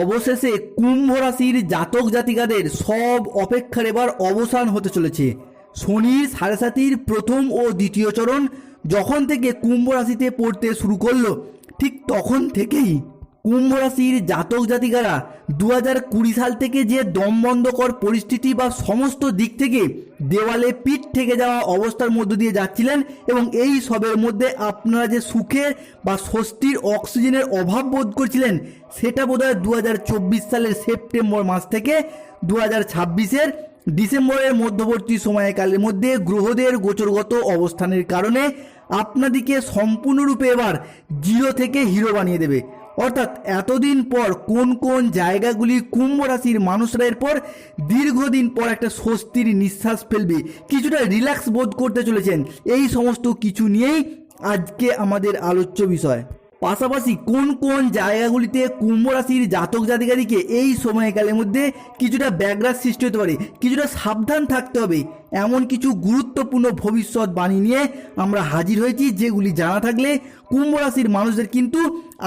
অবশেষে কুম্ভ রাশির জাতক জাতিকাদের সব অপেক্ষার এবার অবসান হতে চলেছে। শনির সাড়ে সাতির প্রথম ও দ্বিতীয় চরণ যখন থেকে কুম্ভ রাশিতে পড়তে শুরু করল, ঠিক তখন থেকেই কুম্ভ রাশির জাতক জাতিকারা দু হাজার কুড়ি সাল থেকে যে দমবন্ধকর পরিস্থিতি বা সমস্ত দিক থেকে দেওয়ালে পিঠ থেকে যাওয়া অবস্থার মধ্য দিয়ে যাচ্ছিলেন এবং এই সবের মধ্যে আপনারা যে সুখের বা স্বস্তির অক্সিজেনের অভাব বোধ করছিলেন, সেটা বোধ হয় দু হাজার চব্বিশ সালের সেপ্টেম্বর মাস থেকে দু হাজার ছাব্বিশের ডিসেম্বরের মধ্যবর্তী সময়কালের মধ্যে গ্রহদের গোচরগত অবস্থানের কারণে আপনাদিকে সম্পূর্ণরূপে এবার জিরো থেকে হিরো বানিয়ে দেবে। অর্থাৎ এতদিন পর কোন কোন জায়গাগুলি কুম্ভ রাশির মানুষরা এরপর দীর্ঘদিন পর একটা স্বস্তির নিঃশ্বাস ফেলবে, কিছুটা রিল্যাক্স বোধ করতে চলেছেন। এই সমস্ত কিছু নিয়েই আজকে আমাদের আলোচ্য বিষয়। পাশাপাশি কোন কোন জায়গাগুলিতে কুম্ভ রাশির জাতক জাতিকারীকে এই সময়কালের মধ্যে কিছুটা ব্যাঘাত সৃষ্টি হতে পারে, কিছুটা সাবধান থাকতে হবে, এমন কিছু গুরুত্বপূর্ণ ভবিষ্যৎ বাণী নিয়ে আমরা হাজির হয়েছি, যেগুলি জানা থাকলে কুম্ভ রাশির মানুষদের কিন্তু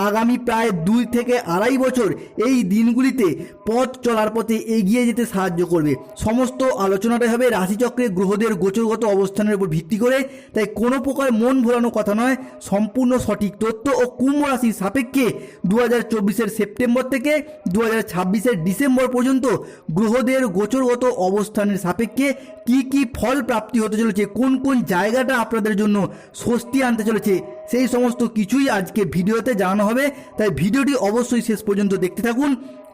আগামী প্রায় দুই থেকে আড়াই বছর এই দিনগুলিতে পথ চলার পথে এগিয়ে যেতে সাহায্য করবে। সমস্ত আলোচনাটাই হবে রাশিচক্রে গ্রহদের গোচরগত অবস্থানের উপর ভিত্তি করে। তাই কোনো প্রকার মন ভোলানো কথা নয়। সম্পূর্ণ সঠিক তথ্য ও কুম্ভ রাশির সাপেক্ষে দু হাজার চব্বিশের সেপ্টেম্বর থেকে দু হাজার ছাব্বিশের ডিসেম্বর পর্যন্ত গ্রহদের গোচরগত অবস্থানের সাপেক্ষে কি কি ফল প্রাপ্তি হতে চলেছে, কোন কোন জায়গাটা আপনাদের জন্য স্বস্তি আনতে চলেছে সেই সমস্ত কিছুই আজকে ভিডিওতে জানানো হবে। তাই ভিডিওটি অবশ্যই শেষ পর্যন্ত দেখতে থাকুন।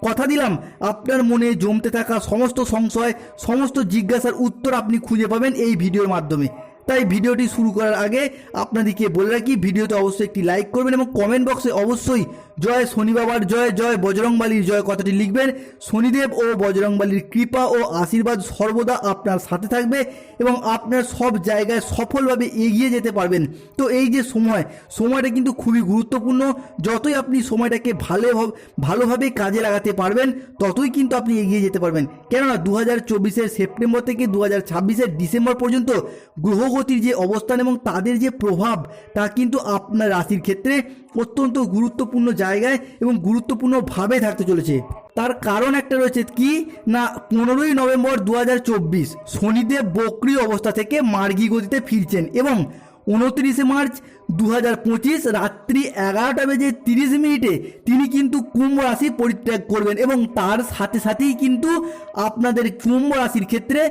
কথা দিলাম, আপনার মনে জমতে থাকা সমস্ত সংশয়, সমস্ত জিজ্ঞাসার উত্তর আপনি খুঁজে পাবেন এই ভিডিওর মাধ্যমে। তাই ভিডিওটি শুরু করার আগে আপনাদেরকে বলে রাখি, ভিডিওতে অবশ্যই একটি লাইক করবেন এবং কমেন্ট বক্সে অবশ্যই জয় শনি বাবার জয় জয় বজরংবালির জয় কথাটি লিখবেন। শনিদেব ও বজরংবালির কৃপা ও আশীর্বাদ সর্বদা আপনার সাথে থাকবে এবং আপনার সব জায়গায় সফলভাবে এগিয়ে যেতে পারবেন। তো এই যে সময়, সময়টা কিন্তু খুবই গুরুত্বপূর্ণ। যতই আপনি সময়টাকে ভালো ভালোভাবে কাজে লাগাতে পারবেন, ততই কিন্তু আপনি এগিয়ে যেতে পারবেন। কেননা দু হাজার সেপ্টেম্বর থেকে দু হাজার ডিসেম্বর পর্যন্ত গ্রহগতির যে অবস্থান এবং তাদের যে প্রভাব, তা কিন্তু আপনার রাশির ক্ষেত্রে অত্যন্ত গুরুত্বপূর্ণ জায়গায় এবং গুরুত্বপূর্ণভাবে থাকতে চলেছে। তার কারণ একটা রয়েছে কি? না, পনেরোই নভেম্বর দু হাজার চব্বিশ শনিদেব বক্রি অবস্থা থেকে মার্গী গতিতে ফিরছেন এবং উনত্রিশে মার্চ দু হাজার পঁচিশ রাত্রি এগারোটা বেজে তিরিশ মিনিটে তিনি কিন্তু কুম্ভ রাশি পরিত্যাগ করবেন এবং তার সাথে সাথেই কিন্তু আপনাদের কুম্ভ রাশির ক্ষেত্রে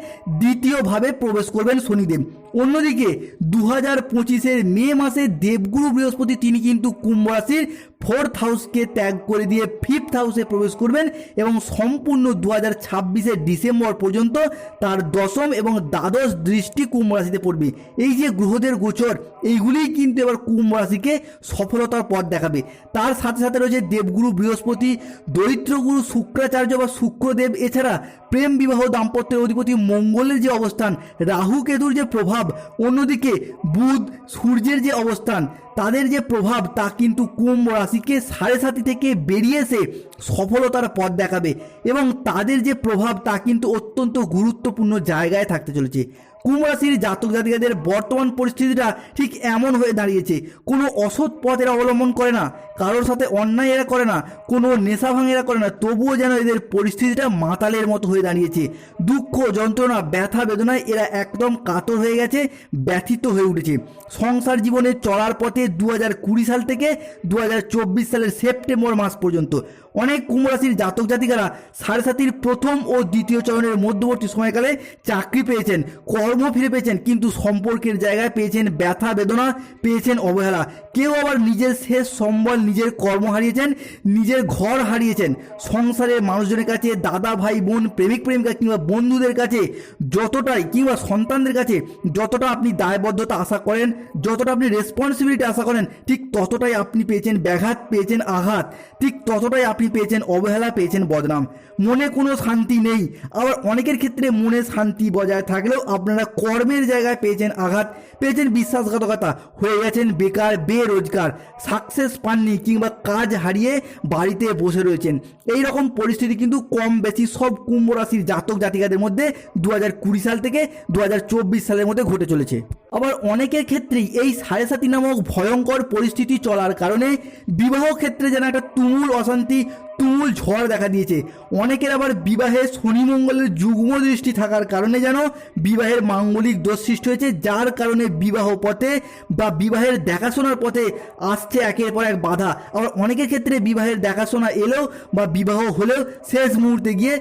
দ্বিতীয়ভাবে প্রবেশ করবেন শনিদেব। অন্যদিকে দু হাজার পঁচিশের মে মাসে দেবগুরু বৃহস্পতি তিনি কিন্তু কুম্ভ রাশির ফোর্থ হাউসকে ত্যাগ করে দিয়ে ফিফথ হাউসে প্রবেশ করবেন এবং সম্পূর্ণ দু হাজার ছাব্বিশের ডিসেম্বর পর্যন্ত তার দশম এবং দ্বাদশ দৃষ্টি কুম্ভ রাশিতে পড়বে। এই যে গ্রহদের গোচর, এইগুলিই কিন্তু এবার কুম্ভ রাশিকে সফলতার পথ দেখাবে। তার সাথে সাথে রয়েছে দেবগুরু বৃহস্পতি, দরিদ্রগুরু শুক্রাচার্য বা শুক্রদেব। এছাড়া প্রেম বিবাহ দাম্পত্যের অধিপতি মঙ্গলের যে অবস্থান, রাহু কেতুর যে প্রভাব, অন্যদিকে বুধ সূর্যের যে অবস্থান, তাদের যে প্রভাব, তা কিন্তু কুম্ভ রাশিকে সাড়ে সাতি থেকে বেরিয়ে এসে সফলতার পথ দেখাবে। এবং তাদের যে প্রভাব, তা কিন্তু অত্যন্ত গুরুত্বপূর্ণ জায়গায় থাকতে চলেছে। কুম্ভ রাশির জাতক জাতিকাদের বর্তমান পরিস্থিতিটা ঠিক এমন হয়ে দাঁড়িয়েছে। কোনো অসৎ পথ এরা অবলম্বন করে না, কারোর সাথে অন্যায় এরা করে না, কোনো নেশা ভাঙ এরা করে না, তবুও যেন এদের পরিস্থিতিটা মাতালের মতো হয়ে দাঁড়িয়েছে। দুঃখ, যন্ত্রণা, ব্যথা, বেদনায় এরা একদম কাতর হয়ে গেছে, ব্যথিত হয়ে উঠেছে। সংসার জীবনে চলার পথে দু হাজার কুড়ি সাল থেকে দু হাজার চব্বিশ সালের সেপ্টেম্বর মাস পর্যন্ত অনেক কুম্ভ রাশির জাতক জাতিকারা সাড়ে সাতির প্রথম ও দ্বিতীয় চরণের মধ্যবর্তী সময়কালে চাকরি পেয়েছেন। কর্ম ফিরে পেয়েছেন, কিন্তু সম্পর্কের জায়গায় পেয়েছেন ব্যথা, বেদনা, পেয়েছেন অবহেলা। কেউ আবার নিজের শেষ সম্বল, নিজের কর্ম হারিয়েছেন, নিজের ঘর হারিয়েছেন। সংসারের মানুষজনের কাছে, দাদা, ভাই, বোন, প্রেমিক, প্রেমিকা কিংবা বন্ধুদের কাছে যতটাই, কিংবা সন্তানদের কাছে যতটা আপনি দায়বদ্ধতা আশা করেন, যতটা আপনি রেসপন্সিবিলিটি আশা করেন, ঠিক ততটাই আপনি পেয়েছেন ব্যাঘাত, পেয়েছেন আঘাত, ঠিক ততটাই আপনি পেয়েছেন অবহেলা, পেয়েছেন বদনাম। মনে কোনো শান্তি নেই। আবার অনেকের ক্ষেত্রে মনে শান্তি বজায় থাকলেও আপনারা কর্মের জায়গায় পেয়েছেন আঘাত, পেয়েছেন বিশ্বাসঘাতকতা, হয়ে গেছেন বেকার, বেরোজগার সাকসেস পাননি কিংবা কাজ হারিয়ে বাড়িতে বসে রয়েছেন। এই রকম পরিস্থিতি কিন্তু কম বেশি সব কুম্ভ রাশির জাতক জাতিকাদের মধ্যে দু হাজার কুড়ি সাল থেকে দু হাজার চব্বিশ সালের মধ্যে ঘটে চলেছে। আবার অনেকের ক্ষেত্রেই এই সাড়ে সাতি নামক ভয়ঙ্কর পরিস্থিতি চলার কারণে বিবাহ ক্ষেত্রে যেন একটা তুমুল অশান্তি তুমুল ঝড় দেখা দিয়েছে। অনেকের আবার বিবাহে শনি মঙ্গলের যুগ্ম দৃষ্টি থাকার কারণে যেন বিবাহের মাঙ্গলিক দোষ সৃষ্টি হয়েছে, যার কারণে বিবাহ পথে বা বিবাহের দেখাশোনার পথে আসছে একের পর এক বাধা। আবার অনেকের ক্ষেত্রে বিবাহের দেখাশোনা এলেও বা বিবাহ হলেও শেষ মুহূর্তে গিয়ে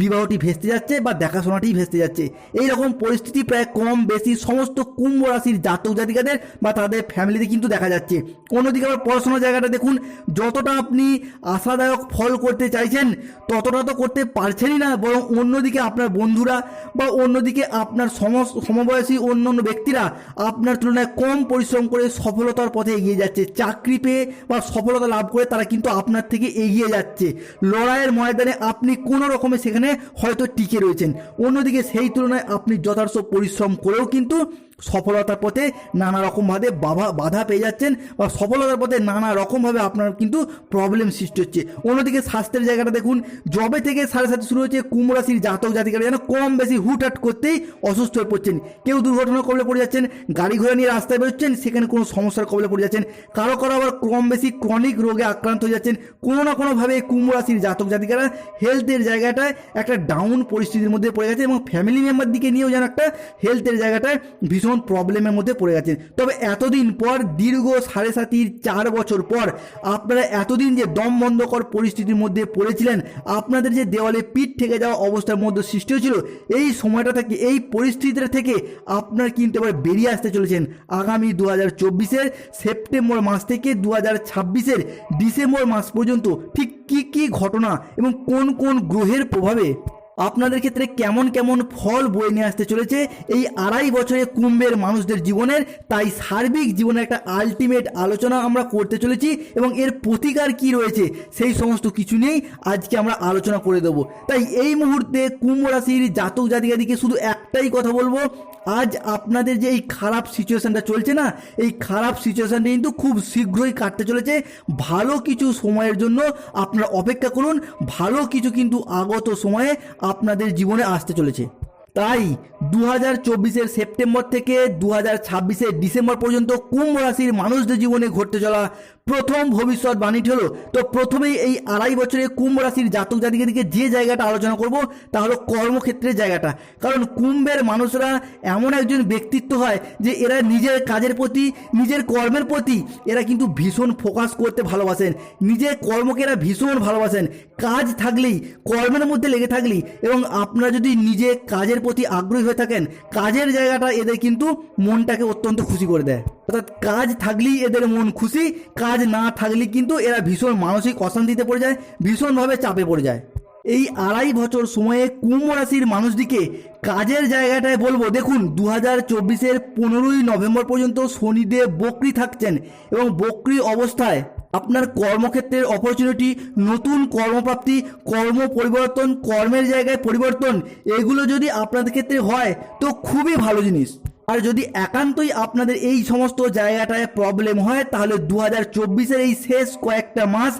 বিবাহটি ভেস্তে যাচ্ছে বা দেখাশোনাটি ভেস্তে যাচ্ছে। এই রকম পরিস্থিতি প্রায় কম বেশি সমস্ত কুম্ভ রাশির জাতক জাতিকাদের বা তাদের ফ্যামিলিতে কিন্তু দেখা যাচ্ছে। অন্যদিকে আবার পড়াশোনার জায়গাটা দেখুন, যতটা আপনি আশাদায়ক ফল করতে চাইছেন, ততটা তো করতে পারছেনই না, বরং অন্যদিকে আপনার বন্ধুরা বা অন্যদিকে আপনার সম, সমবয়সী অন্য অন্য ব্যক্তিরা আপনার তুলনায় কম পরিশ্রম করে সফলতার পথে এগিয়ে যাচ্ছে। চাকরি পেয়ে বা সফলতা লাভ করে তারা কিন্তু আপনার থেকে এগিয়ে যাচ্ছে। লড়াইয়ের ময়দানে আপনি কোনো রকমে সেখানে হয়তো টিকে রয়েছেন। অন্যদিকে সেই তুলনায় আপনি যথার্থ পরিশ্রম করেও কিন্তু সফলতার পথে নানা রকমভাবে বাধা বাধা পেয়ে যাচ্ছেন বা সফলতার পথে নানা রকমভাবে আপনার কিন্তু প্রবলেম সৃষ্টি হচ্ছে। অন্যদিকে স্বাস্থ্যের জায়গাটা দেখুন জবে থেকে সাড়ে সাথে শুরু হচ্ছে কুম্ভ রাশির জাতক জাতিকারা যেন কম বেশি হুটহাট করতেই অসুস্থ হয়ে পড়ছেন। কেউ দুর্ঘটনা কবলে পড়ে যাচ্ছেন, গাড়ি ঘোড়া নিয়ে রাস্তায় বেরোচ্ছেন, সেখানে কোনো সমস্যার কবলে পড়ে যাচ্ছেন। কারও কারও আবার কম বেশি ক্রনিক রোগে আক্রান্ত হয়ে যাচ্ছেন। কোনো না কোনোভাবে কুম্ভ রাশির জাতক জাতিকারা হেলথের জায়গাটায় একটা ডাউন পরিস্থিতির মধ্যে পড়ে গেছে এবং ফ্যামিলি মেম্বার দিকে নিয়েও যেন একটা হেলথের জায়গাটায় ভীষণ প্রবলেমের মধ্যে পড়ে গেছেন। তবে এতদিন পর, দীর্ঘ সাড়ে সাতির চার বছর পর, আপনারা এতদিন যে দম বন্ধকর পরিস্থিতির মধ্যে পড়েছিলেন, আপনাদের যে দেওয়ালে পিঠ থেকে যাওয়া অবস্থার মধ্যে সৃষ্টি হয়েছিল, এই সময়টা থেকে, এই পরিস্থিতিটা থেকে আপনার কিন্তু এবার বেরিয়ে আসতে চলেছেন। আগামী দু হাজার চব্বিশের, সেপ্টেম্বর মাস থেকে দু হাজার ছাব্বিশের, ডিসেম্বর মাস পর্যন্ত ঠিক কি কি ঘটনা এবং কোন কোন গ্রহের প্রভাবে আপনাদের ক্ষেত্রে কেমন কেমন ফল বয়ে নিয়ে আসতে চলেছে এই আড়াই বছরে কুম্ভের মানুষদের জীবনের? তাই সার্বিক জীবনের একটা আলটিমেট আলোচনা আমরা করতে চলেছি এবং এর প্রতিকার কি রয়েছে সেই সমস্ত কিছু নিয়েই আজকে আমরা আলোচনা করে দেব। তাই এই মুহূর্তে কুম্ভ রাশির জাতক জাতিকাদিকে শুধু একটাই কথা বলব, আজ আপনাদের যে এই খারাপ সিচুয়েশানটা চলছে না, এই খারাপ সিচুয়েশানটা কিন্তু খুব শীঘ্রই কাটতে চলেছে। ভালো কিছু সময়ের জন্য আপনারা অপেক্ষা করুন, ভালো কিছু কিন্তু আগত সময়ে আপনাদের জীবনে আসতে চলেছে। তাই দু হাজার চব্বিশের সেপ্টেম্বর থেকে দু হাজার ছাব্বিশের ডিসেম্বর পর্যন্ত কুম্ভ রাশির মানুষদের জীবনে ঘটতে চলা প্রথম ভবিষ্যৎ বাণীটি হলো, তো প্রথমেই এই আড়াই বছরে কুম্ভ রাশির জাতক জাতিকে দিকে যে জায়গাটা আলোচনা করব তা হলো কর্মক্ষেত্রের জায়গাটা। কারণ কুম্ভের মানুষরা এমন একজন ব্যক্তিত্ব হয় যে এরা নিজের কাজের প্রতি, নিজের কর্মের প্রতি এরা কিন্তু ভীষণ ফোকাস করতে ভালোবাসেন। নিজের কর্মকে এরা ভীষণ ভালোবাসেন। কাজ থাকলেই, কর্মের মধ্যে লেগে থাকলেই এবং আপনারা যদি নিজে কাজের প্রতি আগ্রহী হয়ে থাকেন, কাজের জায়গাটা এদের কিন্তু মনটাকে অত্যন্ত খুশি করে দেয়। অর্থাৎ কাজ থাকলেই এদের মন খুশি, কাজ না থাকলে কিন্তু এরা ভীষণ মানসিক অশান্তিতে পড়ে যায়, ভীষণভাবে চাপে পড়ে যায়। এই আড়াই বছর সময়ে কুম্ভ রাশির মানুষদিকে কাজের জায়গাটায় বলব, দেখুন দু হাজার চব্বিশের পনেরোই নভেম্বর পর্যন্ত শনিদেব বকরি থাকছেন এবং বকরি অবস্থায় আপনার কর্মক্ষেত্রের অপরচুনিটি নতুন কর্মপ্রাপ্তি, কর্ম পরিবর্তন, কর্মের জায়গায় পরিবর্তন, এগুলো যদি আপনাদের ক্ষেত্রে হয়, তো খুবই ভালো জিনিস। আর যদি একান্তই আপনাদের এই সমস্ত জায়গাটায় প্রবলেম হয়, তাহলে দু হাজার চব্বিশের এই শেষ কয়েকটা মাস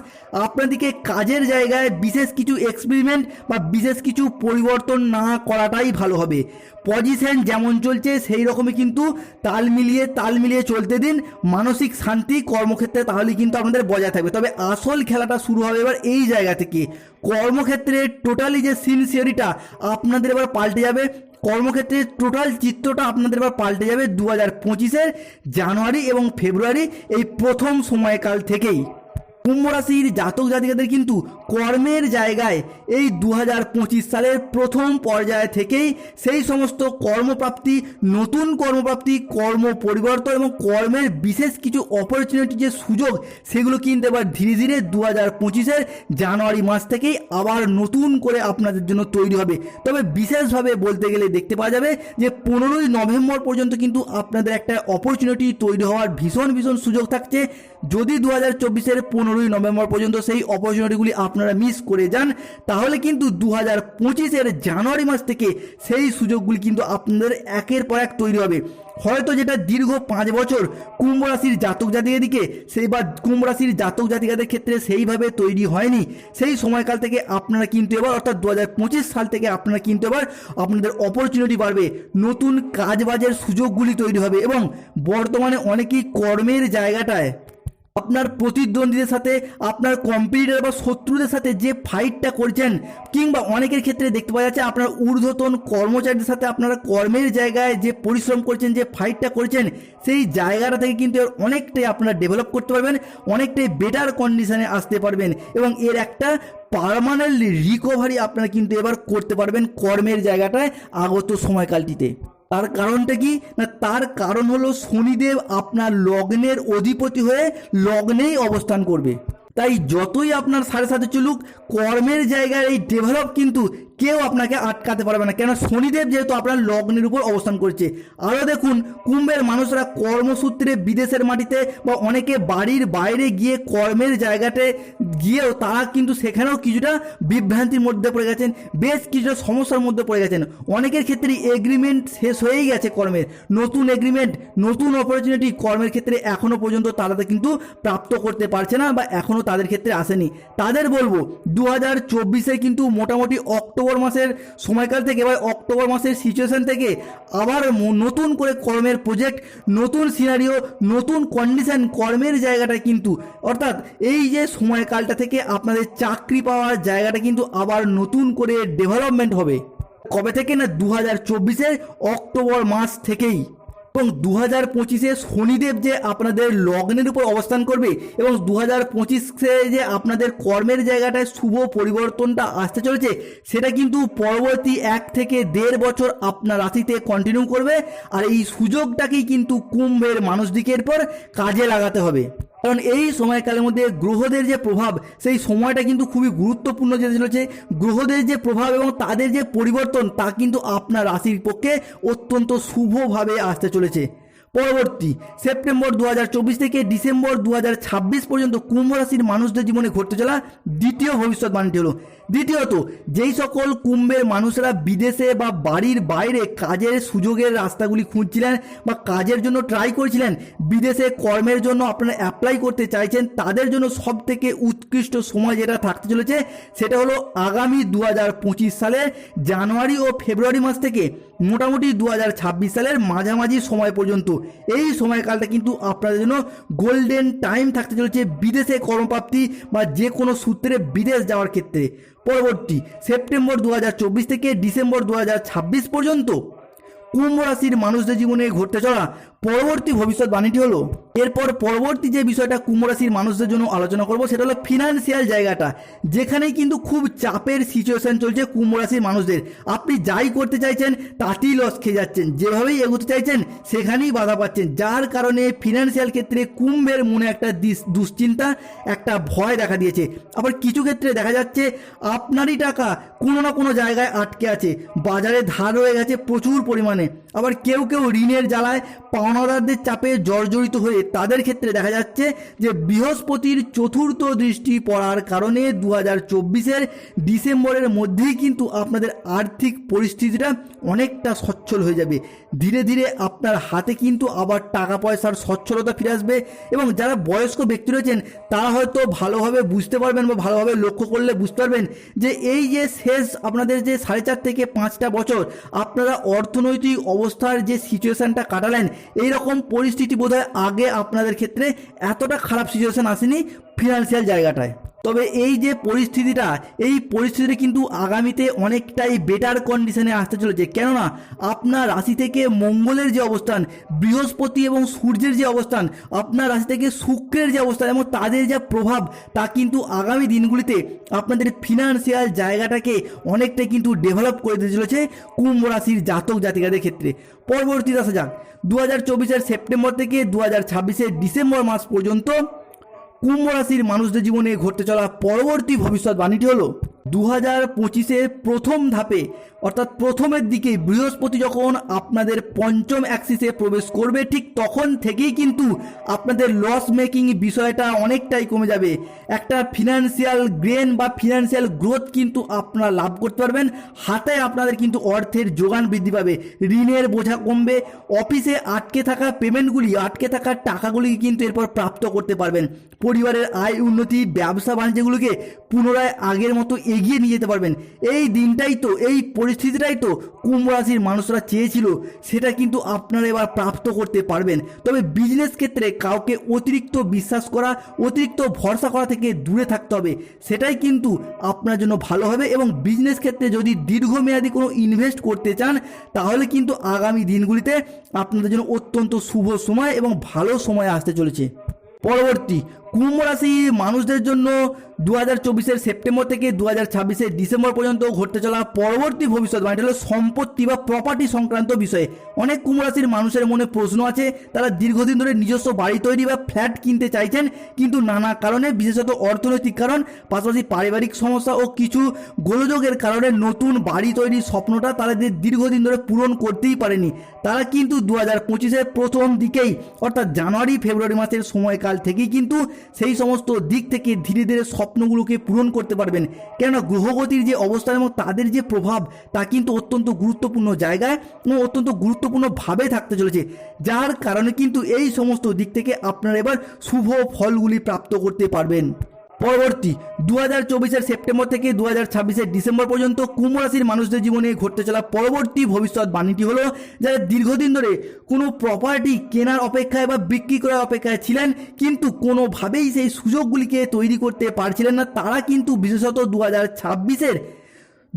আপনাদেরকে কাজের জায়গায় বিশেষ কিছু এক্সপেরিমেন্ট বা বিশেষ কিছু পরিবর্তন না করাটাই ভালো হবে। পজিশন যেমন চলছে, সেই রকমই কিন্তু তাল মিলিয়ে তাল মিলিয়ে চলতে দিন। মানসিক শান্তি কর্মক্ষেত্রে তাহলে কিন্তু আপনাদের বজায় থাকবে। তবে আসল খেলাটা শুরু হবে এবার এই জায়গা থেকে। কর্মক্ষেত্রে টোটালি যে সিনসিয়ারিটা আপনাদের এবার পাল্টে যাবে। কর্মক্ষেত্রে টোটাল চিত্রটা আপনাদের এবার পাল্টে যাবে দু হাজার পঁচিশের জানুয়ারি এবং ফেব্রুয়ারি, এই প্রথম সময়কাল থেকেই। কুম্ভ রাশির জাতক জাতিকাদের কিন্তু কর্মের জায়গায় এই দু হাজার পঁচিশ সালের প্রথম পর্যায় থেকেই সেই সমস্ত কর্মপ্রাপ্তি, নতুন কর্মপ্রাপ্তি, কর্ম পরিবর্তন এবং কর্মের বিশেষ কিছু অপরচুনিটি যে সুযোগ, সেগুলো কিন্তু এবার ধীরে ধীরে দু হাজার পঁচিশের জানুয়ারি মাস থেকেই আবার নতুন করে আপনাদের জন্য তৈরি হবে। তবে বিশেষভাবে বলতে গেলে দেখতে পাওয়া যাবে যে পনেরোই নভেম্বর পর্যন্ত কিন্তু আপনাদের একটা অপরচুনিটি তৈরি হওয়ার ভীষণ ভীষণ সুযোগ থাকছে। যদি দু হাজার চব্বিশের পনেরোই নভেম্বর পর্যন্ত সেই অপরচুনিটিগুলি আপনারা মিস করে যান, তাহলে কিন্তু দু হাজার পঁচিশের জানুয়ারি মাস থেকে সেই সুযোগগুলি কিন্তু আপনাদের একের পর এক তৈরি হবে। হয়তো যেটা দীর্ঘ পাঁচ বছর কুম্ভ রাশির জাতক জাতিকাদিকে সেই বা কুম্ভ রাশির জাতক জাতিকাদের ক্ষেত্রে সেইভাবে তৈরি হয়নি, সেই সময়কাল থেকে আপনারা কিন্তু এবার, অর্থাৎ দু হাজার পঁচিশ সাল থেকে আপনারা কিন্তু এবার আপনাদের অপরচুনিটি বাড়বে, নতুন কাজবাজের সুযোগগুলি তৈরি হবে এবং বর্তমানে অনেকেই কর্মের জায়গাটায় আপনার প্রতিদ্বন্দ্বীদের সাথে, আপনার কম্পিটিটর বা শত্রুদের সাথে যে ফাইটটা করছেন, কিংবা অনেকের ক্ষেত্রে দেখতে পাওয়া যাচ্ছে আপনার ঊর্ধ্বতন কর্মচারীদের সাথে আপনারা কর্মের জায়গায় যে পরিশ্রম করছেন, যে ফাইটটা করছেন, সেই জায়গাটা থেকে কিন্তু এর অনেকটাই আপনারা ডেভেলপ করতে পারবেন, অনেকটাই বেটার কন্ডিশনে আসতে পারবেন এবং এর একটা পারমানেন্টলি রিকভারি আপনারা কিন্তু এবার করতে পারবেন কর্মের জায়গাটায় আগত সময়কালটিতে। তার কারণটা কি? না, তার কারণ হলো শনিদেব আপনার লগ্নের অধিপতি হয়ে লগ্নেই অবস্থান করবে। তাই যতই আপনার সাড়ে সাথে চলুক, কর্মের জায়গায় এই ডেভেলপ কিন্তু কেউ আপনাকে আটকাতে পারবে না। কেন? শনিদেব যেহেতু আপনার লগ্নের উপর অবস্থান করছে। আরও দেখুন, কুম্ভের মানুষরা কর্মসূত্রে বিদেশের মাটিতে বা অনেকে বাড়ির বাইরে গিয়ে কর্মের জায়গাতে গিয়েও তারা কিন্তু সেখানেও কিছুটা বিভ্রান্তির মধ্যে পড়ে গেছেন। বেশ কিছুটা সমস্যার মধ্যে পড়ে গেছেন। অনেকের ক্ষেত্রে এগ্রিমেন্ট শেষ হয়েই গেছে কর্মের। নতুন এগ্রিমেন্ট নতুন অপরচুনিটি কর্মের ক্ষেত্রে এখনও পর্যন্ত তারা কিন্তু প্রাপ্ত করতে পারছে না বা এখনও তাদের ক্ষেত্রে আসেনি। তাদের বলব দু হাজার কিন্তু মোটামুটি অক্টোবর মাসের সময়কাল থেকে এবার অক্টোবর মাসের সিচুয়েশান থেকে আবার নতুন করে কর্মের প্রজেক্ট নতুন সিনারিও নতুন কন্ডিশন কর্মের জায়গাটা কিন্তু, অর্থাৎ এই যে সময়কালটা থেকে আপনাদের চাকরি পাওয়ার জায়গাটা কিন্তু আবার নতুন করে ডেভেলপমেন্ট হবে। কবে থেকে না? দু হাজার অক্টোবর মাস থেকেই। এবং দু হাজার পঁচিশে শনিদেব যে আপনাদের লগ্নের উপর অবস্থান করবে এবং দু হাজার পঁচিশে যে আপনাদের কর্মের জায়গাটায় শুভ পরিবর্তনটা আসতে চলেছে, সেটা কিন্তু পরবর্তী এক থেকে দেড় বছর আপনার রাশিতে কন্টিনিউ করবে। আর এই সুযোগটাকেই কিন্তু কুম্ভের মানুষ দিকের পর কাজে লাগাতে হবে। কারণ এই সময়কালের মধ্যে গ্রহদের যে প্রভাব, সেই সময়টা কিন্তু খুবই গুরুত্বপূর্ণ যে চলেছে। গ্রহদের যে প্রভাব এবং তাদের যে পরিবর্তন, তা কিন্তু আপনার রাশির পক্ষে অত্যন্ত শুভভাবে আসতে চলেছে। পরবর্তী, সেপ্টেম্বর দু হাজার চব্বিশ থেকে ডিসেম্বর দু হাজার ছাব্বিশ পর্যন্ত কুম্ভ রাশির মানুষদের জীবনে ঘটতে চলা দ্বিতীয় ভবিষ্যৎবাণীটি হলো দ্বিতীয়ত, যেই সকল কুম্ভের মানুষরা বিদেশে বা বাড়ির বাইরে কাজের সুযোগের রাস্তাগুলি খুঁজছিলেন বা কাজের জন্য ট্রাই করছিলেন, বিদেশে কর্মের জন্য আপনারা অ্যাপ্লাই করতে চাইছেন, তাদের জন্য সব থেকে উৎকৃষ্ট সময় যেটা থাকতে চলেছে, সেটা হলো আগামী দু হাজার পঁচিশ সালের জানুয়ারি ও ফেব্রুয়ারি মাস থেকে মোটামুটি দু হাজার ছাব্বিশ সালের মাঝামাঝি সময় পর্যন্ত। এই সময়কালটা কিন্তু আপনাদের জন্য গোল্ডেন টাইম থাকতে চলেছে বিদেশে কর্মপ্রাপ্তি বা যে কোনো সূত্রে বিদেশ যাওয়ার ক্ষেত্রে। পরবর্তী সেপ্টেম্বর দু হাজার চব্বিশ থেকে ডিসেম্বর দু হাজার ছাব্বিশ পর্যন্ত কুম্ভ রাশির মানুষদের জীবনে ঘটতে চলা পরবর্তী ভবিষ্যৎবাণীটি হলো, এরপর পরবর্তী যে বিষয়টা কুম্ভ রাশির মানুষদের জন্য আলোচনা করব, সেটা হলো ফিনান্সিয়াল জায়গাটা। যেখানেই কিন্তু খুব চাপের সিচুয়েশন চলছে কুম্ভ রাশির মানুষদের। আপনি যাই করতে চাইছেন, তাতেই লস খেয়ে যাচ্ছেন। যেভাবেই এগোতে চাইছেন, সেখানেই বাধা পাচ্ছেন। যার কারণে ফিনান্সিয়াল ক্ষেত্রে কুম্ভের মনে একটা দুশ্চিন্তা, একটা ভয় দেখা দিয়েছে। আবার কিছু ক্ষেত্রে দেখা যাচ্ছে, আপনারই টাকা কোনো না কোনো জায়গায় আটকে আছে। বাজারে ধার হয়ে গেছে প্রচুর পরিমাণে। আবার কেউ কেউ ঋণের জ্বালায় পাওনাদারদের চাপে জর্জরিত হয়ে তাদের ক্ষেত্রে দেখা যাচ্ছে যে বৃহস্পতির চতুর্থ দৃষ্টি পড়ার কারণে দু হাজার চব্বিশের ডিসেম্বরের মধ্যেই কিন্তু আপনাদের আর্থিক পরিস্থিতিটা অনেকটা সচ্ছল হয়ে যাবে। ধীরে ধীরে আপনার হাতে কিন্তু আবার টাকা পয়সার সচ্ছলতা ফিরে আসবে এবং যারা বয়স্ক ব্যক্তি রয়েছেন, তারা হয়তো ভালোভাবে বুঝতে পারবেন বা ভালোভাবে লক্ষ্য করলে বুঝতে পারবেন যে এই যে শেষ আপনাদের যে সাড়ে চার থেকে পাঁচটা বছর, আপনারা অর্থনৈতিক অবস্থার যে সিচুয়েশানটা কাটালেন এই রকম পরিস্থিতি বোধহয় আগে আপনাদের ক্ষেত্রে এতটা খারাপ সিচুয়েশন আসেনি ফিনান্সিয়াল জায়গাটায়। তবে এই যে পরিস্থিতিটা, এই পরিস্থিতিটা কিন্তু আগামীতে অনেকটাই বেটার কন্ডিশনে আসতে চলেছে। কেননা, আপনার রাশি থেকে মঙ্গলের যে অবস্থান, বৃহস্পতি এবং সূর্যের যে অবস্থান, আপনার রাশি থেকে শুক্রের যে অবস্থান এবং তাদের যা প্রভাব, তা কিন্তু আগামী দিনগুলিতে আপনাদের ফিনান্সিয়াল জায়গাটাকে অনেকটাই কিন্তু ডেভেলপ করে দিতে চলেছে কুম্ভ রাশির জাতক জাতিকাদের ক্ষেত্রে। পরবর্তী আসা যাক দু হাজার চব্বিশের সেপ্টেম্বর থেকে দু হাজার ডিসেম্বর মাস পর্যন্ত কুম্ভ রাশির মানুষদের জীবনে ঘটতে চলা পরবর্তী ভবিষ্যৎ বাণীটি হলো দু হাজার পঁচিশে প্রথম ধাপে অর্থাৎ প্রথমের দিকে বৃহস্পতি যখন আপনাদের পঞ্চম অ্যাক্সিসে প্রবেশ করবে, ঠিক তখন থেকেই কিন্তু আপনাদের লস মেকিং বিষয়টা অনেকটাই কমে যাবে। একটা ফিনান্সিয়াল গ্রেন বা ফিনান্সিয়াল গ্রোথ কিন্তু আপনারা লাভ করতে পারবেন। হাতে আপনাদের কিন্তু অর্থের যোগান বৃদ্ধি পাবে, ঋণের বোঝা কমবে অফিসে আটকে থাকা পেমেন্টগুলি আটকে থাকা টাকাগুলি কিন্তু এরপর প্রাপ্ত করতে পারবেন। পরিবারের আয় উন্নতি ব্যবসা বাণিজ্যগুলোকে পুনরায় আগের মতো এগিয়ে নিয়ে যেতে পারবেন। এই দিনটাই তো, এই পরিস্থিতি পরিস্থিতিটাই তো কুম্ভ রাশির মানুষরা চেয়েছিল, সেটা কিন্তু আপনারা এবার প্রাপ্ত করতে পারবেন। তবে বিজনেস ক্ষেত্রে কাউকে অতিরিক্ত বিশ্বাস করা, অতিরিক্ত ভরসা করা থেকে দূরে থাকতে হবে, সেটাই কিন্তু আপনার জন্য ভালো হবে এবং বিজনেস ক্ষেত্রে যদি দীর্ঘমেয়াদী কোনো ইনভেস্ট করতে চান, তাহলে কিন্তু আগামী দিনগুলিতে আপনাদের জন্য অত্যন্ত শুভ সময় এবং ভালো সময় আসতে চলেছে। পরবর্তী, কুম্ভ রাশি মানুষদের জন্য দু হাজার চব্বিশের সেপ্টেম্বর থেকে দু হাজার ছাব্বিশের ডিসেম্বর পর্যন্ত ঘটতে চলা পরবর্তী ভবিষ্যৎ মানে হলো সম্পত্তি বা প্রপার্টি সংক্রান্ত বিষয়ে। অনেক কুমরাশির মানুষের মনে প্রশ্ন আছে, তারা দীর্ঘদিন ধরে নিজস্ব বাড়ি তৈরি বা ফ্ল্যাট কিনতে চাইছেন, কিন্তু নানা কারণে, বিশেষত অর্থনৈতিক কারণ, পাশাপাশি পারিবারিক সমস্যা ও কিছু গোলযোগের কারণে নতুন বাড়ি তৈরির স্বপ্নটা তাদের দীর্ঘদিন ধরে পূরণ করতেই পারেনি। তারা কিন্তু দু হাজার পঁচিশের প্রথম দিকেই, অর্থাৎ জানুয়ারি ফেব্রুয়ারি মাসের সময়কাল থেকেই কিন্তু সেই সমস্ত দিক থেকে ধীরে ধীরে স্বপ্নগুলোকে পূরণ করতে পারবেন। কেননা গ্রহগতির যে অবস্থান এবং তাদের যে প্রভাব, তা কিন্তু অত্যন্ত গুরুত্বপূর্ণ জায়গায় এবং অত্যন্ত গুরুত্বপূর্ণভাবে থাকতে চলেছে। যার কারণে কিন্তু এই সমস্ত দিক থেকে আপনারা এবার শুভ ফলগুলি প্রাপ্ত করতে পারবেন। পরবর্তী দু হাজার চব্বিশের সেপ্টেম্বর থেকে দু হাজার ছাব্বিশের ডিসেম্বর পর্যন্ত কুম্ভ রাশির মানুষদের জীবনে ঘটতে চলা পরবর্তী ভবিষ্যৎ বাণীটি হলো, যারা দীর্ঘদিন ধরে কোনো প্রপার্টি কেনার অপেক্ষায় বা বিক্রি করার অপেক্ষায় ছিলেন, কিন্তু কোনোভাবেই সেই সুযোগগুলিকে তৈরি করতে পারছিলেন না, তারা কিন্তু বিশেষত দু হাজার ছাব্বিশের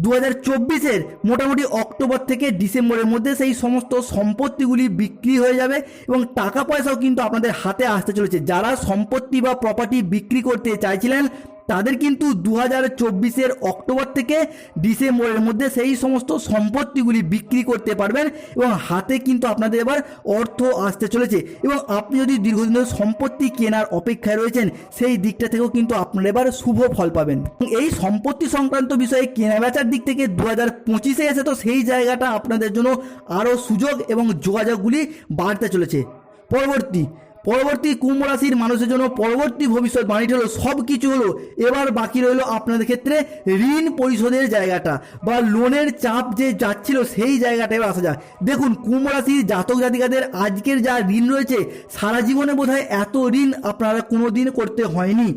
দু হাজার চব্বিশের মোটামুটি অক্টোবর থেকে ডিসেম্বরের মধ্যে সেই সমস্ত সম্পত্তিগুলি বিক্রি হয়ে যাবে এবং টাকা পয়সাও কিন্তু আপনাদের হাতে আসতে চলেছে। যারা সম্পত্তি বা প্রপার্টি বিক্রি করতে চাইছিলেন তাদের কিন্তু দু হাজার চব্বিশের অক্টোবর থেকে ডিসেম্বরের মধ্যে সেই সমস্ত সম্পত্তিগুলি বিক্রি করতে পারবেন এবং হাতে কিন্তু আপনাদের এবার অর্থ আসতে চলেছে। এবং আপনি যদি দীর্ঘদিন ধরে সম্পত্তি কেনার অপেক্ষায় রয়েছেন, সেই দিকটা থেকেও কিন্তু আপনারা এবার শুভ ফল পাবেন। এই সম্পত্তি সংক্রান্ত বিষয়ে কেনা বেচার দিক থেকে দু হাজার পঁচিশে এসে তো সেই জায়গাটা আপনাদের জন্য আরও সুযোগ এবং যোগাযোগগুলি বাড়তে চলেছে। পরবর্তী পরবর্তী কুম্ভ রাশির মানুষের জন্য পরবর্তী ভবিষ্যৎ বাণীটি হলো সব কিছু হলো, এবার বাকি রইল আপনাদের ক্ষেত্রে ঋণ পরিশোধের জায়গাটা বা লোনের চাপ যে যাচ্ছিল সেই জায়গাটা এবার আসা যাক। দেখুন, কুম্ভ রাশির জাতক জাতিকাদের আজকের যা ঋণ রয়েছে, সারা জীবনে বোধহয় এত ঋণ আপনারা কোনো দিন করতে হয়নি।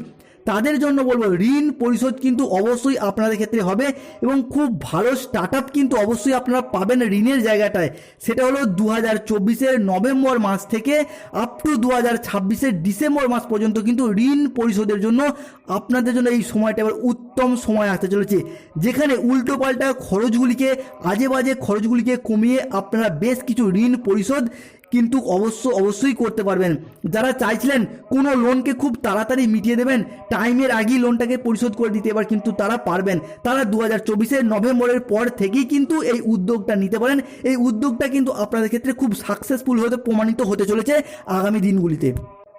তাদের জন্য বলব, ঋণ পরিশোধ কিন্তু অবশ্যই আপনাদের ক্ষেত্রে হবে এবং খুব ভালো স্টার্ট আপ কিন্তু অবশ্যই আপনারা পাবেন ঋণের জায়গাটায়। সেটা হলো দু হাজার চব্বিশের নভেম্বর মাস থেকে আপ টু দু হাজার ছাব্বিশের ডিসেম্বর মাস পর্যন্ত কিন্তু ঋণ পরিশোধের জন্য আপনাদের জন্য এই সময়টা এবার উত্তম সময় আসতে চলেছে। যেখানে উল্টোপাল্টা খরচগুলিকে আজে বাজে খরচগুলিকে কমিয়ে আপনারা বেশ কিছু ঋণ পরিশোধ কিন্তু অবশ্য, অবশ্যই করতে পারবেন। যারা চাইছিলেন কোনো লোনকে খুব তাড়াতাড়ি মিটিয়ে দেবেন টাইমের আগেই লোনটাকে পরিশোধ করে দিতে, এবার কিন্তু তারা পারবেন। তারা দু হাজার চব্বিশের নভেম্বরের পর থেকেই কিন্তু এই উদ্যোগটা নিতে পারেন। এই উদ্যোগটা কিন্তু আপনাদের ক্ষেত্রে খুব সাকসেসফুল হতে, প্রমাণিত হতে চলেছে আগামী দিনগুলিতে।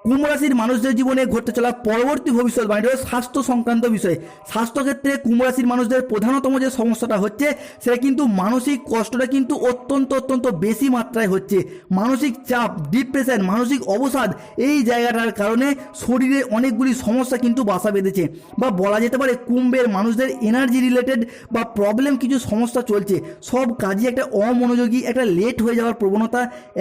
কুম্ভ রাশির মানুষদের জীবনে ঘটতে চলা পরবর্তী ভবিষ্যৎবাণী হলো স্বাস্থ্য সংক্রান্ত বিষয়। স্বাস্থ্যক্ষেত্রে কুম্ভ রাশির মানুষদের প্রধানতম যে সমস্যাটা হচ্ছে, সেটা কিন্তু মানসিক কষ্টটা কিন্তু অত্যন্ত অত্যন্ত বেশি মাত্রায় হচ্ছে। মানসিক চাপ ডিপ্রেশন মানসিক অবসাদ এই জায়গাটার কারণে শরীরে অনেকগুলি সমস্যা কিন্তু বাসা বেঁধেছে। বা বলা যেতে পারে কুম্ভের মানুষদের এনার্জি রিলেটেড বা প্রবলেম কিছু সমস্যা চলছে। সব কাজে একটা অমনোযোগী, একটা লেট হয়ে যাওয়ার প্রবণতা,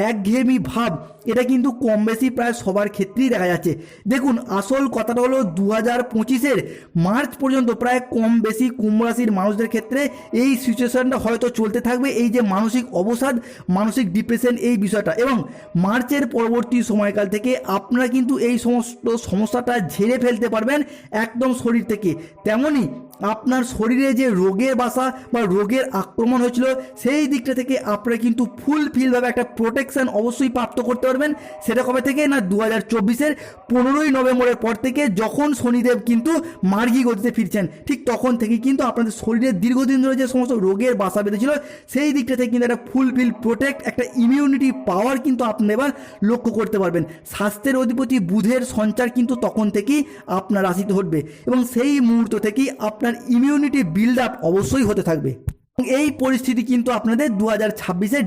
একঘেয়েমি ভাব, এটা কিন্তু কম বেশি প্রায় সবার ক্ষেত্রেই দেখা যাচ্ছে। দেখুন, আসল কথাটা হলো দু হাজার পঁচিশের মার্চ পর্যন্ত প্রায় কম বেশি কুম্ভ রাশির মানুষদের ক্ষেত্রে এই সিচুয়েশনটা হয়তো চলতে থাকবে, এই যে মানসিক অবসাদ, মানসিক ডিপ্রেশন, এই বিষয়টা। এবং মার্চের পরবর্তী সময়কাল থেকে আপনারা কিন্তু এই সমস্ত সমস্যাটা ঝেড়ে ফেলতে পারবেন একদম শরীর থেকে। তেমনই আপনার শরীরে যে রোগের বাসা বা রোগের আক্রমণ হয়েছিল, সেই দিকটা থেকে আপনারা কিন্তু ফুলফিলভাবে একটা প্রোটেকশন অবশ্যই প্রাপ্ত করতে পারবেন। সেটা কবে থেকে? না দু হাজার চব্বিশের পনেরোই নভেম্বরের পর থেকে যখন শনিদেব কিন্তু মার্গী গতিতে ফিরছেন, ঠিক তখন থেকে কিন্তু আপনাদের শরীরে দীর্ঘদিন ধরে যে সমস্ত রোগের বাসা বেঁধেছিল সেই দিকটা থেকে কিন্তু একটা ফুলফিল প্রোটেক্ট একটা ইমিউনিটি পাওয়ার কিন্তু আপনি এবার লক্ষ্য করতে পারবেন। স্বাস্থ্যের অধিপতি বুধের সঞ্চার কিন্তু তখন থেকেই আপনার রাশিতে ঘটবে এবং সেই মুহূর্ত থেকেই আপনার ইমিউনিটি বিল্ড আপ অবশ্যই হতে থাকবে। এই পরিস্থিতি কিন্তু আপনাদের দু হাজার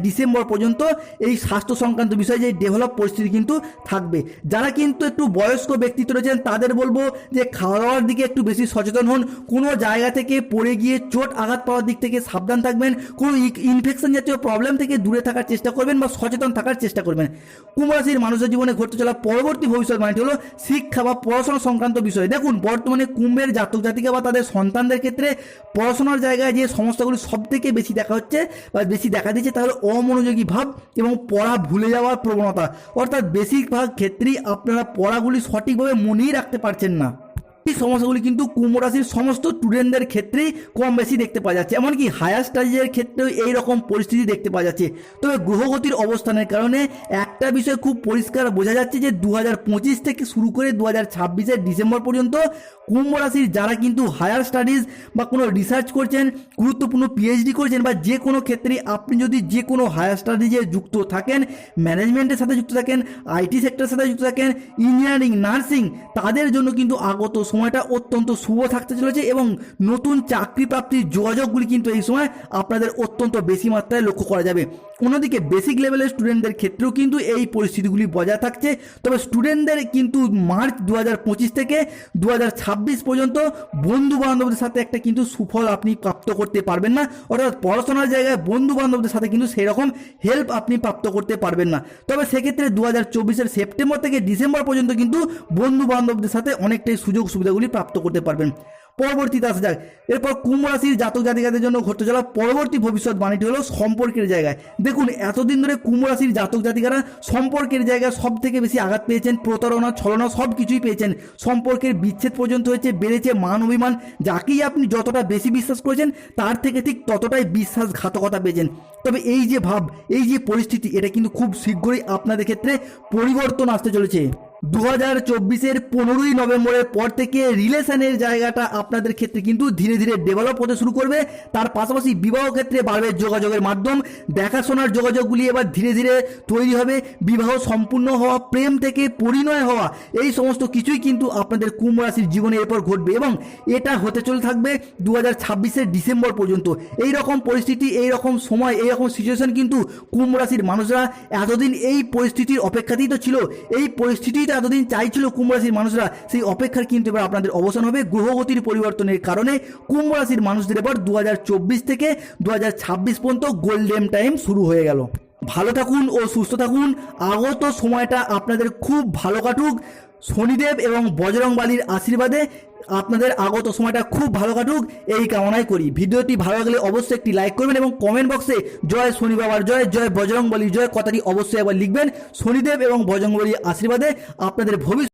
ডিসেম্বর পর্যন্ত এই স্বাস্থ্য সংক্রান্ত বিষয়ে যে ডেভেলপ পরিস্থিতি কিন্তু থাকবে। যারা কিন্তু একটু বয়স্ক ব্যক্তিত্ব রয়েছেন, তাদের বলব যে খাওয়া দাওয়ার দিকে একটু বেশি সচেতন হন। কোনো জায়গা থেকে পড়ে গিয়ে চোট আঘাত পাওয়ার দিক থেকে সাবধান থাকবেন। কোনো ইনফেকশন জাতীয় প্রবলেম থেকে দূরে থাকার চেষ্টা করবেন বা সচেতন থাকার চেষ্টা করবেন। কুম্ভরাশির মানুষের জীবনে ঘটতে চলা পরবর্তী ভবিষ্যৎবাণীটি হলো শিক্ষা বা পড়াশোনা সংক্রান্ত বিষয়। দেখুন, বর্তমানে কুম্ভের জাতক জাতিকা বা তাদের সন্তানদের ক্ষেত্রে পড়াশোনার জায়গায় যে সমস্যাগুলি সব থেকে বেশি দেখা হচ্ছে বা বেশি দেখা দিচ্ছে তাহলে অমনোযোগী ভাব এবং পড়া ভুলে যাওয়ার প্রবণতা। অর্থাৎ বেশিরভাগ ক্ষেত্রেই আপনারা পড়াগুলি সঠিকভাবে মনেই রাখতে পারছেন না। এই সমস্যাগুলি কিন্তু কুম্ভ রাশির সমস্ত স্টুডেন্টদের ক্ষেত্রেই কম বেশি দেখতে পাওয়া যাচ্ছে। এমনকি হায়ার স্টাডিজের ক্ষেত্রেও এই রকম পরিস্থিতি দেখতে পাওয়া যাচ্ছে। তবে গ্রহগতির অবস্থানের কারণে একটা বিষয় খুব পরিষ্কার বোঝা যাচ্ছে যে দু হাজার পঁচিশ থেকে শুরু করে দু হাজার ডিসেম্বর পর্যন্ত কুম্ভ রাশির যারা কিন্তু হায়ার স্টাডিজ বা কোনো রিসার্চ করছেন, গুরুত্বপূর্ণ পিএইচডি করছেন বা যে কোনো ক্ষেত্রে আপনি যদি যে কোনো হায়ার স্টাডিজে যুক্ত থাকেন ম্যানেজমেন্টের সাথে যুক্ত থাকেন আইটি সেক্টরের সাথে যুক্ত থাকেন ইঞ্জিনিয়ারিং নার্সিং তাদের জন্য কিন্তু আগত সময়টা অত্যন্ত শুভ থাকতে চলেছে এবং নতুন চাকরি প্রাপ্তির যোগাযোগগুলি কিন্তু এই সময় আপনাদের অত্যন্ত বেশি মাত্রায় লক্ষ্য করা যাবে। অন্যদিকে বেসিক লেভেলের স্টুডেন্টদের ক্ষেত্রেও কিন্তু এই পরিস্থিতিগুলি বজায় থাকছে। তবে স্টুডেন্টদের কিন্তু মার্চ দু হাজার পঁচিশ থেকে দু হাজার ছাব্বিশ পর্যন্ত বন্ধু বান্ধবদের সাথে একটা কিন্তু সুফল আপনি প্রাপ্ত করতে পারবেন না। অর্থাৎ পড়াশোনার জায়গায় বন্ধু বান্ধবদের সাথে কিন্তু সেই রকম হেল্প আপনি প্রাপ্ত করতে পারবেন না। তবে সেক্ষেত্রে দু হাজার সেপ্টেম্বর থেকে ডিসেম্বর পর্যন্ত কিন্তু বন্ধু বান্ধবদের সাথে অনেকটাই সুযোগ সুবিধাগুলি প্রাপ্ত করতে পারবেন। পরবর্তীতে আসা যাক এরপর কুম্ভ রাশির জাতক জাতিকাদের জন্য ঘটতে চলা পরবর্তী ভবিষ্যৎ বাণীটি হলো সম্পর্কের জায়গায়। দেখুন, এতদিন ধরে কুম্ভ রাশির জাতক জাতিকারা সম্পর্কের জায়গায় সব থেকে বেশি আঘাত পেয়েছেন, প্রতারণা, ছলনা সব কিছুই পেয়েছেন। সম্পর্কের বিচ্ছেদ পর্যন্ত হয়েছে, বেড়েছে মান অভিমান, যাকেই আপনি যতটা বেশি বিশ্বাস করেছেন, তার থেকে ঠিক ততটাই বিশ্বাসঘাতকতা পেয়েছেন। তবে এই যে ভাব, এই যে পরিস্থিতি, এটা কিন্তু খুব শীঘ্রই আপনাদের ক্ষেত্রে পরিবর্তন আসতে চলেছে। দু হাজার চব্বিশের পনেরোই নভেম্বরের পর থেকে রিলেশনের জায়গাটা আপনাদের ক্ষেত্রে কিন্তু ধীরে ধীরে ডেভেলপ হতে শুরু করবে। তার পাশাপাশি বিবাহ ক্ষেত্রে বাড়বে যোগাযোগের মাধ্যম। দেখাশোনার যোগাযোগগুলি এবার ধীরে ধীরে তৈরি হবে। বিবাহ সম্পূর্ণ হওয়া, প্রেম থেকে পরিণয় হওয়া, এই সমস্ত কিছুই কিন্তু আপনাদের কুম্ভ রাশির জীবনে এরপর ঘটবে এবং এটা হতে চলে থাকবে দু হাজার ছাব্বিশের ডিসেম্বর পর্যন্ত। এই রকম পরিস্থিতি এই রকম সময় এই রকম সিচুয়েশন কিন্তু কুম্ভ রাশির মানুষরা এতদিন এই পরিস্থিতির অপেক্ষাতেই তো ছিল। এই পরিস্থিতিটা এতদিন চাইছিল কুম্ভ রাশির মানুষরা, সেই অপেক্ষার কিন্তু এবার আপনাদের অবসান হবে গ্রহগতির পরিবর্তনের কারণে কুম্ভ রাশির মানুষদের এবার দু হাজার চব্বিশ থেকে দু হাজার ছাব্বিশ পর্যন্ত গোল্ডেন টাইম শুরু হয়ে গেল। ভালো থাকুন ও সুস্থ থাকুন। আগত সময়টা আপনাদের খুব ভালো কাটুক। শনিদেব এবং বজরংবালির আশীর্বাদে আপনাদের আগত সময়টা খুব ভালো কাটুক। এই কামনাই করি। ভিডিওটি ভালো লাগলে অবশ্যই একটি লাইক করবেন এবং কমেন্ট বক্সে জয় শনি বাবার জয় জয় বজরংবলী জয় কথাটি অবশ্যই একবার লিখবেন। শনিদেব এবং বজরংবলীর আশীর্বাদে আপনাদের ভবিষ্যৎ